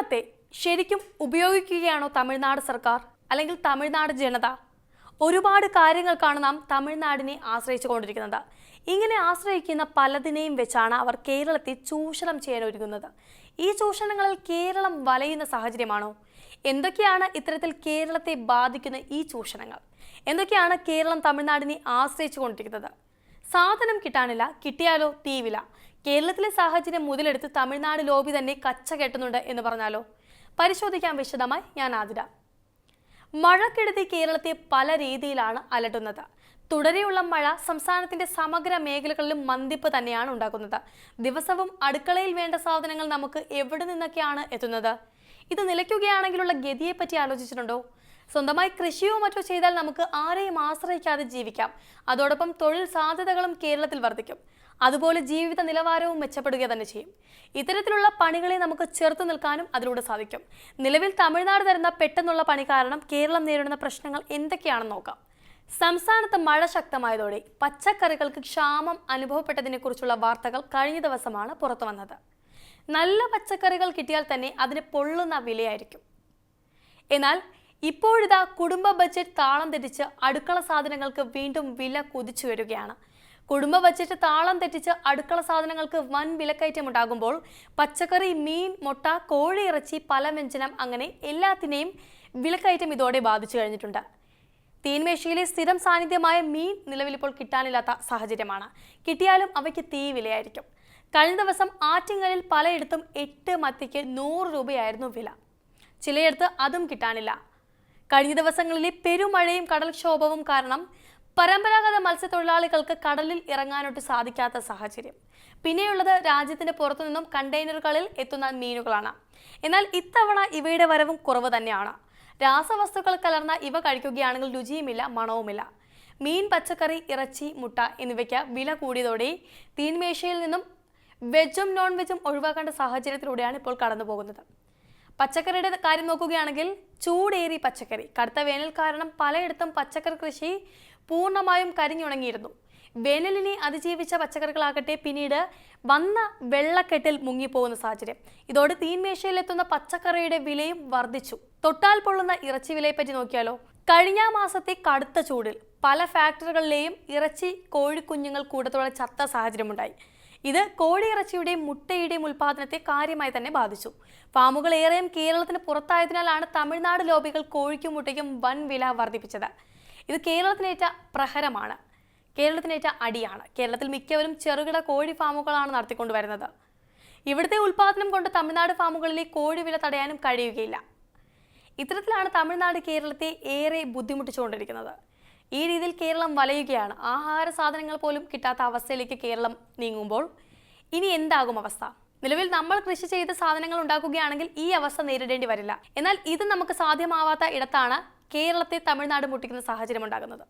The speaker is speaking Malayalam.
കേരളത്തെ ശരിക്കും ഉപയോഗിക്കുകയാണോ തമിഴ്നാട് സർക്കാർ? അല്ലെങ്കിൽ തമിഴ്നാട് ജനത? ഒരുപാട് കാര്യങ്ങൾക്കാണ് നാം തമിഴ്നാടിനെ ആശ്രയിച്ചു കൊണ്ടിരിക്കുന്നത് ഇങ്ങനെ ആശ്രയിക്കുന്ന പലതിനെയും വെച്ചാണ് അവർ കേരളത്തെ ചൂഷണം ചെയ്യാൻ ഒരുങ്ങുന്നത്. ഈ ചൂഷണങ്ങളിൽ കേരളം വലയുന്ന സാഹചര്യമാണോ? എന്തൊക്കെയാണ് ഇത്തരത്തിൽ കേരളത്തെ ബാധിക്കുന്ന ഈ ചൂഷണങ്ങൾ? എന്തൊക്കെയാണ് കേരളം തമിഴ്നാടിനെ ആശ്രയിച്ചു കൊണ്ടിരിക്കുന്നത് സാധനം കിട്ടാനില്ല കിട്ടിയാലോ തീവില കേരളത്തിലെ സാഹചര്യം മുതലെടുത്ത് തമിഴ്നാട് ലോബി തന്നെ കച്ച കെട്ടുന്നുണ്ട് എന്ന് പറഞ്ഞാലോ? പരിശോധിക്കാൻ വിശദമായി. ഞാൻ ആതിര. മഴക്കെടുതി കേരളത്തെ പല രീതിയിലാണ് അലട്ടുന്നത്. തുടരെയുള്ള മഴ സംസ്ഥാനത്തിന്റെ സമഗ്ര മേഖലകളിലും മന്ദിപ്പ് തന്നെയാണ് ഉണ്ടാക്കുന്നത്. ദിവസവും അടുക്കളയിൽ വേണ്ട സാധനങ്ങൾ നമുക്ക് എവിടെ നിന്നൊക്കെയാണ് എത്തുന്നത്? ഇത് നിലയ്ക്കുകയാണെങ്കിലുള്ള ഗതിയെപ്പറ്റി ആലോചിച്ചിട്ടുണ്ടോ? സ്വന്തമായി കൃഷിയോ മറ്റോ ചെയ്താൽ നമുക്ക് ആരെയും ആശ്രയിക്കാതെ ജീവിക്കാം. അതോടൊപ്പം തൊഴിൽ സാധ്യതകളും കേരളത്തിൽ വർദ്ധിക്കും. അതുപോലെ ജീവിത നിലവാരവും മെച്ചപ്പെടുക തന്നെ ചെയ്യും. ഇത്തരത്തിലുള്ള പണികളെ നമുക്ക് ചെറുത്തു നിൽക്കാനും അതിലൂടെ സാധിക്കും. നിലവിൽ തമിഴ്നാട് തരുന്ന പെട്ടെന്നുള്ള പണി കാരണം കേരളം നേരിടുന്ന പ്രശ്നങ്ങൾ എന്തൊക്കെയാണെന്ന് നോക്കാം. സംസ്ഥാനത്ത് മഴ ശക്തമായതോടെ പച്ചക്കറികൾക്ക് ക്ഷാമം അനുഭവപ്പെട്ടതിനെക്കുറിച്ചുള്ള വാർത്തകൾ കഴിഞ്ഞ ദിവസമാണ് പുറത്തു വന്നത് നല്ല പച്ചക്കറികൾ കിട്ടിയാൽ തന്നെ അതിന് പൊള്ളുന്ന വിലയായിരിക്കും. എന്നാൽ ഇപ്പോഴിതാ കുടുംബ ബജറ്റ് താളം തെറ്റിച്ച് അടുക്കള സാധനങ്ങൾക്ക് വീണ്ടും വില കുതിച്ചു വരികയാണ്. കുടുംബ ബജറ്റ് താളം തെറ്റിച്ച് അടുക്കള സാധനങ്ങൾക്ക് വൻ വിലക്കയറ്റം ഉണ്ടാകുമ്പോൾ പച്ചക്കറി മീൻ മുട്ട കോഴി ഇറച്ചി പലവ്യഞ്ജനം അങ്ങനെ എല്ലാത്തിനെയും വിലക്കയറ്റം ഇതോടെ ബാധിച്ചു കഴിഞ്ഞിട്ടുണ്ട്. തീൻമേശയിലെ സ്ഥിരം സാന്നിധ്യമായ മീൻ നിലവിലിപ്പോൾ കിട്ടാനില്ലാത്ത സാഹചര്യമാണ്. കിട്ടിയാലും അവയ്ക്ക് തീ വിലയായിരിക്കും. കഴിഞ്ഞ ദിവസം ആറ്റിങ്ങലിൽ പലയിടത്തും എട്ട് മത്തിക്ക് നൂറ് രൂപയായിരുന്നു വില. ചിലയിടത്ത് അതും കിട്ടാനില്ല. കഴിഞ്ഞ ദിവസങ്ങളിലെ പെരുമഴയും കടൽക്ഷോഭവും കാരണം പരമ്പരാഗത മത്സ്യത്തൊഴിലാളികൾക്ക് കടലിൽ ഇറങ്ങാനൊട്ട് സാധിക്കാത്ത സാഹചര്യം. പിന്നെയുള്ളത് രാജ്യത്തിന്റെ പുറത്തുനിന്നും കണ്ടെയ്നറുകളിൽ എത്തുന്ന മീനുകളാണ്. എന്നാൽ ഇത്തവണ ഇവയുടെ വരവും കുറവ് തന്നെയാണ്. രാസവസ്തുക്കൾ കലർന്ന ഇവ കഴിക്കുകയാണെങ്കിൽ രുചിയുമില്ല മണവുമില്ല. മീൻ പച്ചക്കറി ഇറച്ചി മുട്ട എന്നിവയ്ക്ക് വില കൂടിയതോടെ തീൻമേശയിൽ നിന്നും വെജും നോൺ വെജും ഒഴിവാക്കേണ്ട സാഹചര്യത്തിലൂടെയാണ് ഇപ്പോൾ കടന്നു പോകുന്നത് പച്ചക്കറിയുടെ കാര്യം നോക്കുകയാണെങ്കിൽ ചൂടേറി പച്ചക്കറി. കടുത്ത വേനൽ കാരണം പലയിടത്തും പച്ചക്കറി കൃഷി പൂർണമായും കരിഞ്ഞുണങ്ങിയിരുന്നു. വേനലിനെ അതിജീവിച്ച പച്ചക്കറികളാകട്ടെ പിന്നീട് വന്ന വെള്ളക്കെട്ടിൽ മുങ്ങിപ്പോകുന്ന സാഹചര്യം. ഇതോടെ തീൻമേശയിലെത്തുന്ന പച്ചക്കറിയുടെ വിലയും വർദ്ധിച്ചു. തൊട്ടാൽ പൊള്ളുന്ന ഇറച്ചി വിലയെപ്പറ്റി നോക്കിയാലോ? കഴിഞ്ഞ മാസത്തെ കടുത്ത ചൂടിൽ പല ഫാക്ടറികളിലെയും ഇറച്ചി കോഴിക്കുഞ്ഞുങ്ങൾ കൂടത്തോടെ ചത്ത സാഹചര്യമുണ്ടായി. ഇത് കോഴിയിറച്ചിയുടെയും മുട്ടയുടെയും ഉൽപാദനത്തെ കാര്യമായി തന്നെ ബാധിച്ചു. ഫാമുകൾ ഏറെയും കേരളത്തിന് പുറത്തായതിനാലാണ് തമിഴ്നാട് ലോബികൾ കോഴിക്കും മുട്ടയ്ക്കും വൻ വില വർദ്ധിപ്പിച്ചത്. ഇത് കേരളത്തിനേറ്റ പ്രഹരമാണ്. കേരളത്തിനേറ്റ അടിയാണ്. കേരളത്തിൽ മിക്കവരും ചെറുകിട കോഴി ഫാമുകളാണ് നടത്തിക്കൊണ്ടുവരുന്നത്. ഇവിടുത്തെ ഉൽപാദനം കൊണ്ട് തമിഴ്നാട് ഫാമുകളിലെ കോഴി വില തടയാനും കഴിയുകയില്ല. ഇത്തരത്തിലാണ് തമിഴ്നാട് കേരളത്തെ ഏറെ ബുദ്ധിമുട്ടിച്ചുകൊണ്ടിരിക്കുന്നത്. ഈ രീതിയിൽ കേരളം വലയുകയാണ്. ആഹാര സാധനങ്ങൾ പോലും കിട്ടാത്ത അവസ്ഥയിലേക്ക് കേരളം നീങ്ങുമ്പോൾ ഇനി എന്താകും അവസ്ഥ? നിലവിൽ നമ്മൾ കൃഷി ചെയ്ത സാധനങ്ങൾ ഉണ്ടാക്കുകയാണെങ്കിൽ ഈ അവസ്ഥ നേരിടേണ്ടി വരില്ല. എന്നാൽ ഇത് നമുക്ക് സാധ്യമാവാത്ത ഇടത്താണ് കേരളത്തെ തമിഴ്നാട് മുട്ടിക്കുന്ന സാഹചര്യം ഉണ്ടാകുന്നത്.